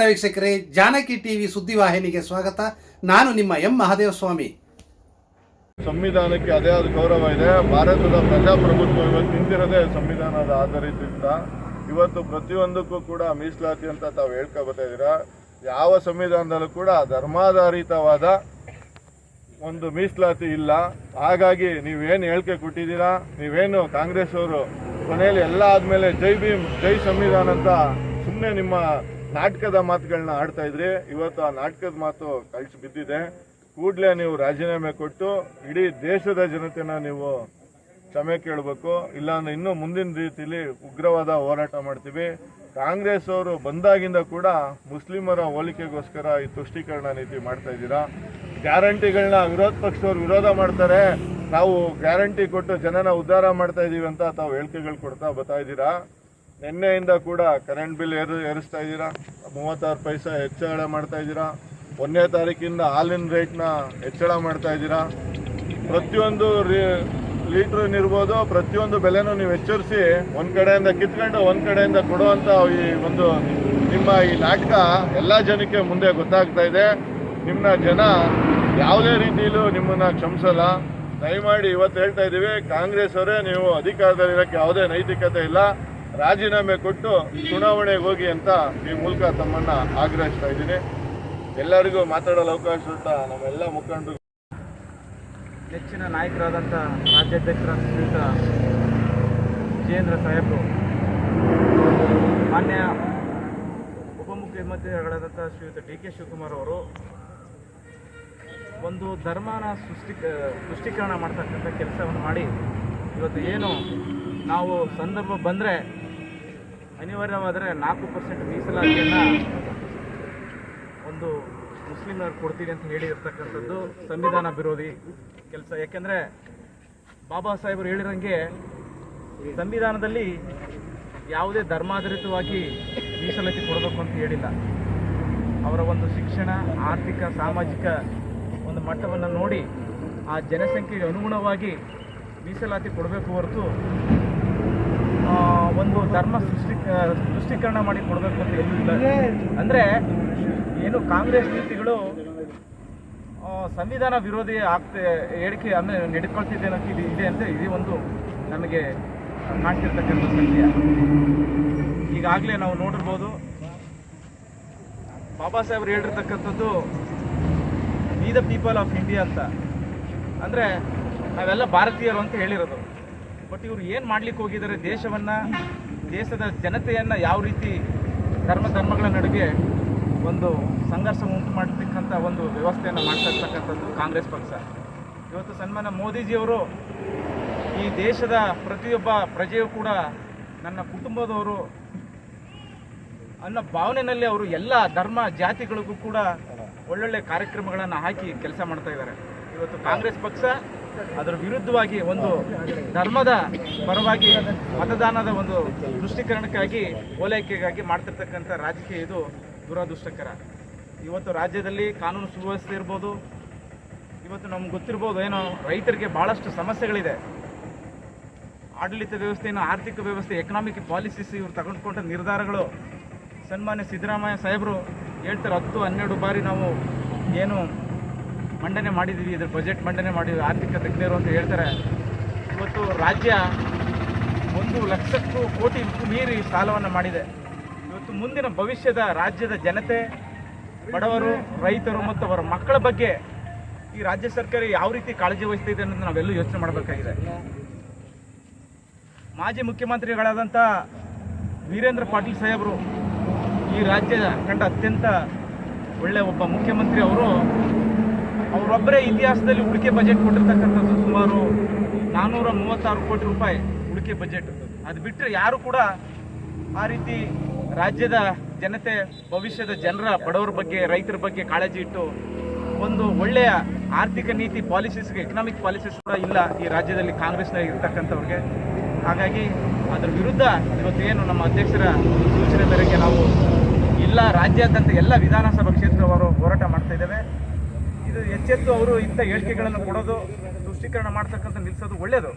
ನಮಸ್ಕಾರ ವೀಕ್ಷಕರೇ, ಜಾನಕಿ ಟಿವಿ ಸುದ್ದಿವಾಹಿನಿಗೆ ಸ್ವಾಗತ. ನಾನು ನಿಮ್ಮ ಎಂ ಮಹಾದೇವ ಸ್ವಾಮಿ ಸಂವಿಧಾನಕ್ಕೆ ಅದೇ ಆದ ಗೌರವ ಇದೆ. ಭಾರತದ ಪ್ರಜಾಪ್ರಭುತ್ವ ಇವತ್ತು ನಿಂತಿರೋದೇ ಸಂವಿಧಾನದ ಆಧಾರಿತದಿಂದ ಇವತ್ತು ಪ್ರತಿಯೊಂದಕ್ಕೂ ಕೂಡ ಮೀಸಲಾತಿ ಅಂತ ತಾವು ಹೇಳ್ಕೊ ಬರ್ತಾ ಇದ್ದೀರಾ. ಯಾವ ಸಂವಿಧಾನದಲ್ಲೂ ಕೂಡ ಧರ್ಮಾಧಾರಿತವಾದ ಒಂದು ಮೀಸಲಾತಿ ಇಲ್ಲ. ಹಾಗಾಗಿ ನೀವೇನು ಹೇಳಿಕೆ ಕೊಟ್ಟಿದ್ದೀರಾ? ನೀವೇನು ಕಾಂಗ್ರೆಸ್ ಅವರು ಕೊನೆಯಲ್ಲಿ ಎಲ್ಲ ಆದಮೇಲೆ ಜೈ ಭೀಮ್, ಜೈ ಸಂವಿಧಾನ ಅಂತ ಸುಮ್ಮನೆ ನಿಮ್ಮ ನಾಟಕದ ಮಾತುಗಳನ್ನ ಆಡ್ತಾ ಇದ್ರಿ ಇವತ್ತು ಆ ನಾಟಕದ ಮಾತು ಕಳಿಸಿ ಬಿದ್ದಿದೆ. ಕೂಡಲೇ ನೀವು ರಾಜೀನಾಮೆ ಕೊಟ್ಟು ಇಡೀ ದೇಶದ ಜನತೆನ ನೀವು ಕ್ಷಮೆ ಕೇಳಬೇಕು. ಇಲ್ಲಾಂದ್ರೆ ಇನ್ನೂ ಮುಂದಿನ ರೀತಿಯಲ್ಲಿ ಉಗ್ರವಾದ ಹೋರಾಟ ಮಾಡ್ತೀವಿ. ಕಾಂಗ್ರೆಸ್ ಅವರು ಬಂದಾಗಿಂದ ಕೂಡ ಮುಸ್ಲಿಮರ ಹೋಲಿಕೆಗೋಸ್ಕರ ಈ ತುಷ್ಟೀಕರಣ ನೀತಿ ಮಾಡ್ತಾ ಇದ್ದೀರಾ? ಗ್ಯಾರಂಟಿಗಳನ್ನ ವಿರೋಧ ಪಕ್ಷದವ್ರು ವಿರೋಧ ಮಾಡ್ತಾರೆ. ನಾವು ಗ್ಯಾರಂಟಿ ಕೊಟ್ಟು ಜನನ ಉದ್ಧಾರ ಮಾಡ್ತಾ ಇದ್ದೀವಿ ಅಂತ ತಾವು ಹೇಳಿಕೆಗಳು ಕೊಡ್ತಾ ಬರ್ತಾ ಇದ್ದೀರಾ? ನಿನ್ನೆಯಿಂದ ಕೂಡ ಕರೆಂಟ್ ಬಿಲ್ ಏರು, ಏರಿಸ್ತಾ ಇದ್ದೀರಾ? ಮೂವತ್ತಾರು ಪೈಸಾ ಹೆಚ್ಚಳ ಮಾಡ್ತಾ ಇದ್ದೀರಾ? ಒಂದನೇ ತಾರೀಕಿಂದ ಹಾಲಿನ ರೇಟ್ನ ಹೆಚ್ಚಳ ಮಾಡ್ತಾ ಇದ್ದೀರಾ? ಪ್ರತಿಯೊಂದು ಲೀಟ್ರ್ ಇರ್ಬೋದು, ಪ್ರತಿಯೊಂದು ಬೆಲೆನೂ ನೀವು ಎಚ್ಚರಿಸಿ ಒಂದು ಕಡೆಯಿಂದ ಕಿತ್ಕೊಂಡು ಒಂದು ಕಡೆಯಿಂದ ಕೊಡುವಂಥ ಈ ಒಂದು ನಿಮ್ಮ ಈ ನಾಟಕ ಎಲ್ಲ ಜನಕ್ಕೆ ಮುಂದೆ ಗೊತ್ತಾಗ್ತಾ ಇದೆ. ನಿಮ್ಮ ಜನ ಯಾವುದೇ ರೀತಿಯಲ್ಲೂ ನಿಮ್ಮನ್ನ ಕ್ಷಮಿಸಲ್ಲ. ದಯಮಾಡಿ ಇವತ್ತು ಹೇಳ್ತಾ ಇದ್ದೀವಿ, ಕಾಂಗ್ರೆಸ್ ಅವರೇ ನೀವು ಅಧಿಕಾರದಲ್ಲಿರೋಕ್ಕೆ ಯಾವುದೇ ನೈತಿಕತೆ ಇಲ್ಲ. ರಾಜೀನಾಮೆ ಕೊಟ್ಟು ಚುನಾವಣೆಗೆ ಹೋಗಿ ಅಂತ ಈ ಮೂಲಕ ತಮ್ಮನ್ನ ಆಗ್ರಹಿಸ್ತಾ ಇದ್ದೀನಿ. ಎಲ್ಲರಿಗೂ ಮಾತಾಡಲು ಅವಕಾಶ ಕೊಟ್ಟ ನಮ್ಮೆಲ್ಲ ಮುಖಂಡರು ನೆಚ್ಚಿನ ನಾಯಕರಾದಂಥ ರಾಜ್ಯಾಧ್ಯಕ್ಷರಾದ ಶ್ರೀಯುತ ವಿಜೇಂದ್ರ ಸಾಹೇಬರು, ಮಾನ್ಯ ಉಪಮುಖ್ಯಮಂತ್ರಿಗಳಾದಂಥ ಶ್ರೀಯುತ ಡಿ ಕೆ ಶಿವಕುಮಾರ್ ಅವರು ಒಂದು ಧರ್ಮನ ಸೃಷ್ಟಿ ತುಷ್ಟೀಕರಣ ಮಾಡ್ತಕ್ಕಂಥ ಕೆಲಸವನ್ನು ಮಾಡಿ ಇವತ್ತು ಏನು ನಾವು ಸಂದರ್ಭ ಬಂದರೆ ಅನಿವಾರ್ಯವಾದರೆ ನಾಲ್ಕು ಪರ್ಸೆಂಟ್ ಮೀಸಲಾತಿಯನ್ನು ಒಂದು ಮುಸ್ಲಿಮರು ಕೊಡ್ತೀವಿ ಅಂತ ಹೇಳಿರ್ತಕ್ಕಂಥದ್ದು ಸಂವಿಧಾನ ವಿರೋಧಿ ಕೆಲಸ. ಯಾಕೆಂದರೆ ಬಾಬಾ ಸಾಹೇಬರು ಹೇಳಿರಂಗೆ ಸಂವಿಧಾನದಲ್ಲಿ ಯಾವುದೇ ಧರ್ಮಾಧಾರಿತವಾಗಿ ಮೀಸಲಾತಿ ಕೊಡಬೇಕು ಅಂತ ಹೇಳಿಲ್ಲ. ಅವರ ಒಂದು ಶಿಕ್ಷಣ, ಆರ್ಥಿಕ, ಸಾಮಾಜಿಕ ಒಂದು ಮಟ್ಟವನ್ನು ನೋಡಿ ಆ ಜನಸಂಖ್ಯೆಗೆ ಅನುಗುಣವಾಗಿ ಮೀಸಲಾತಿ ಕೊಡಬೇಕು ಹೊರತು ಒಂದು ಧರ್ಮ ಸೃಷ್ಟಿ ಸೃಷ್ಟೀಕರಣ ಮಾಡಿ ಕೊಡಬೇಕು ಅಂತ ಎಲ್ಲೂ ಇಲ್ಲ ಅಂದರೆ ಏನು ಕಾಂಗ್ರೆಸ್ ನೀತಿಗಳು ಸಂವಿಧಾನ ವಿರೋಧಿ ಆಗ್ತೆ ಹೇಳಿಕೆ ಅಂದರೆ ನಡ್ಕೊಳ್ತಿದ್ದೆ ಅಂತ ಇದು ಇದೆ ಅಂದರೆ ಇದು ಒಂದು ನಮಗೆ ಕಾಣ್ತಿರ್ತಕ್ಕಂಥ ಸತ್ಯ ಈಗಾಗಲೇ ನಾವು ನೋಡಿರ್ಬೋದು ಬಾಬಾ ಸಾಹೇಬ್ರು ಹೇಳಿರ್ತಕ್ಕಂಥದ್ದು we the people of India ಅಂತ. ಅಂದರೆ ನಾವೆಲ್ಲ ಭಾರತೀಯರು ಅಂತ ಹೇಳಿರೋದು. ಬಟ್ ಇವರು ಏನು ಮಾಡ್ಲಿಕ್ಕೆ ಹೋಗಿದ್ದಾರೆ ದೇಶವನ್ನು, ದೇಶದ ಜನತೆಯನ್ನು ಯಾವ ರೀತಿ ಧರ್ಮ ಧರ್ಮಗಳ ನಡುವೆ ಒಂದು ಸಂಘರ್ಷ ಉಂಟು ಮಾಡತಕ್ಕಂಥ ಒಂದು ವ್ಯವಸ್ಥೆಯನ್ನು ಮಾಡ್ತಾ ಇರ್ತಕ್ಕಂಥದ್ದು ಕಾಂಗ್ರೆಸ್ ಪಕ್ಷ. ಇವತ್ತು ಸನ್ಮಾನ್ಯ ಮೋದಿಜಿಯವರು ಈ ದೇಶದ ಪ್ರತಿಯೊಬ್ಬ ಪ್ರಜೆಯೂ ಕೂಡ ನನ್ನ ಕುಟುಂಬದವರು ಅನ್ನೋ ಭಾವನೆಯಲ್ಲಿ ಅವರು ಎಲ್ಲ ಧರ್ಮ ಜಾತಿಗಳಿಗೂ ಕೂಡ ಒಳ್ಳೊಳ್ಳೆ ಕಾರ್ಯಕ್ರಮಗಳನ್ನು ಹಾಕಿ ಕೆಲಸ ಮಾಡ್ತಾ ಇದ್ದಾರೆ. ಇವತ್ತು ಕಾಂಗ್ರೆಸ್ ಪಕ್ಷ ಅದರ ವಿರುದ್ಧವಾಗಿ ಒಂದು ಧರ್ಮದ ಪರವಾಗಿ ಮತದಾನದ ಒಂದು ದೃಷ್ಟೀಕರಣಕ್ಕಾಗಿ ಓಲೈಕೆಗಾಗಿ ಮಾಡ್ತಿರ್ತಕ್ಕಂಥ ರಾಜಕೀಯ ಇದು ದುರದೃಷ್ಟಕರ. ಇವತ್ತು ರಾಜ್ಯದಲ್ಲಿ ಕಾನೂನು ಸುವ್ಯವಸ್ಥೆ ಇರ್ಬೋದು, ಇವತ್ತು ನಮ್ಗೆ ಗೊತ್ತಿರ್ಬೋದು ಏನೋ ರೈತರಿಗೆ ಭಾಳಷ್ಟು ಸಮಸ್ಯೆಗಳಿದೆ. ಆಡಳಿತ ವ್ಯವಸ್ಥೆಯನ್ನು ಆರ್ಥಿಕ ವ್ಯವಸ್ಥೆ ಎಕನಾಮಿಕ್ ಪಾಲಿಸೀಸ್ ಇವರು ತಗೊಂಡ್ಕೊಂಡ ನಿರ್ಧಾರಗಳು. ಸನ್ಮಾನ್ಯ ಸಿದ್ದರಾಮಯ್ಯ ಸಾಹೇಬರು ಹೇಳ್ತಾರೆ, ಹತ್ತು ಹನ್ನೆರಡು ಬಾರಿ ನಾವು ಏನು ಮಂಡನೆ ಮಾಡಿದ್ದೀವಿ ಇದ್ರ ಬಜೆಟ್ ಮಂಡನೆ ಮಾಡಿದ್ವಿ ಆರ್ಥಿಕ ತಜ್ಞರು ಅಂತ ಹೇಳ್ತಾರೆ. ಇವತ್ತು ರಾಜ್ಯ ಒಂದು ಲಕ್ಷಕ್ಕೂ ಕೋಟಿ ಮೀರಿ ಸಾಲವನ್ನು ಮಾಡಿದೆ. ಇವತ್ತು ಮುಂದಿನ ಭವಿಷ್ಯದ ರಾಜ್ಯದ ಜನತೆ, ಬಡವರು, ರೈತರು ಮತ್ತು ಅವರ ಮಕ್ಕಳ ಬಗ್ಗೆ ಈ ರಾಜ್ಯ ಸರ್ಕಾರ ಯಾವ ರೀತಿ ಕಾಳಜಿ ವಹಿಸ್ತಿದೆ ಅನ್ನೋದು ನಾವೆಲ್ಲೂ ಯೋಚನೆ ಮಾಡಬೇಕಾಗಿದೆ. ಮಾಜಿ ಮುಖ್ಯಮಂತ್ರಿಗಳಾದಂಥ ವೀರೇಂದ್ರ ಪಾಟೀಲ್ ಸಾಹೇಬರು ಈ ರಾಜ್ಯದ ಕಂಡ ಅತ್ಯಂತ ಒಳ್ಳೆಯ ಒಬ್ಬ ಮುಖ್ಯಮಂತ್ರಿ ಅವರು ಅವರೊಬ್ಬರೇ ಇತಿಹಾಸದಲ್ಲಿ ಉಳಿಕೆ ಬಜೆಟ್ ಕೊಟ್ಟಿರ್ತಕ್ಕಂಥದ್ದು ಸುಮಾರು ನಾನ್ನೂರ ಮೂವತ್ತಾರು ಕೋಟಿ ರೂಪಾಯಿ ಉಳಿಕೆ ಬಜೆಟ್ ಅದು ಬಿಟ್ಟರೆ ಯಾರು ಕೂಡ ಆ ರೀತಿ ರಾಜ್ಯದ ಜನತೆ, ಭವಿಷ್ಯದ ಜನರ, ಬಡವರ ಬಗ್ಗೆ, ರೈತರ ಬಗ್ಗೆ ಕಾಳಜಿ ಇಟ್ಟು ಒಂದು ಒಳ್ಳೆಯ ಆರ್ಥಿಕ ನೀತಿ ಪಾಲಿಸೀಸ್ಗೆ ಎಕನಾಮಿಕ್ ಪಾಲಿಸೀಸ್ ಕೂಡ ಇಲ್ಲ ಈ ರಾಜ್ಯದಲ್ಲಿ ಕಾಂಗ್ರೆಸ್ನ ಇರ್ತಕ್ಕಂಥವ್ರಿಗೆ. ಹಾಗಾಗಿ ಅದರ ವಿರುದ್ಧ ಇವತ್ತೇನು ನಮ್ಮ ಅಧ್ಯಕ್ಷರ ಸೂಚನೆ ಮೇರೆಗೆ ನಾವು ಎಲ್ಲ ರಾಜ್ಯಾದ್ಯಂತ ಎಲ್ಲ ವಿಧಾನಸಭಾ ಕ್ಷೇತ್ರವರು ಹೋರಾಟ ಮಾಡ್ತಾ ಇದ್ದೇವೆ. ಇದು ಎಚ್ಚೆತ್ತು ಅವರು ಇಂಥ ಹೇಳಿಕೆಗಳನ್ನು ಕೊಡೋದು ತುಷ್ಟೀಕರಣ ಮಾಡ್ತಕ್ಕಂಥ ನಿಲ್ಲಿಸೋದು ಒಳ್ಳೆಯದು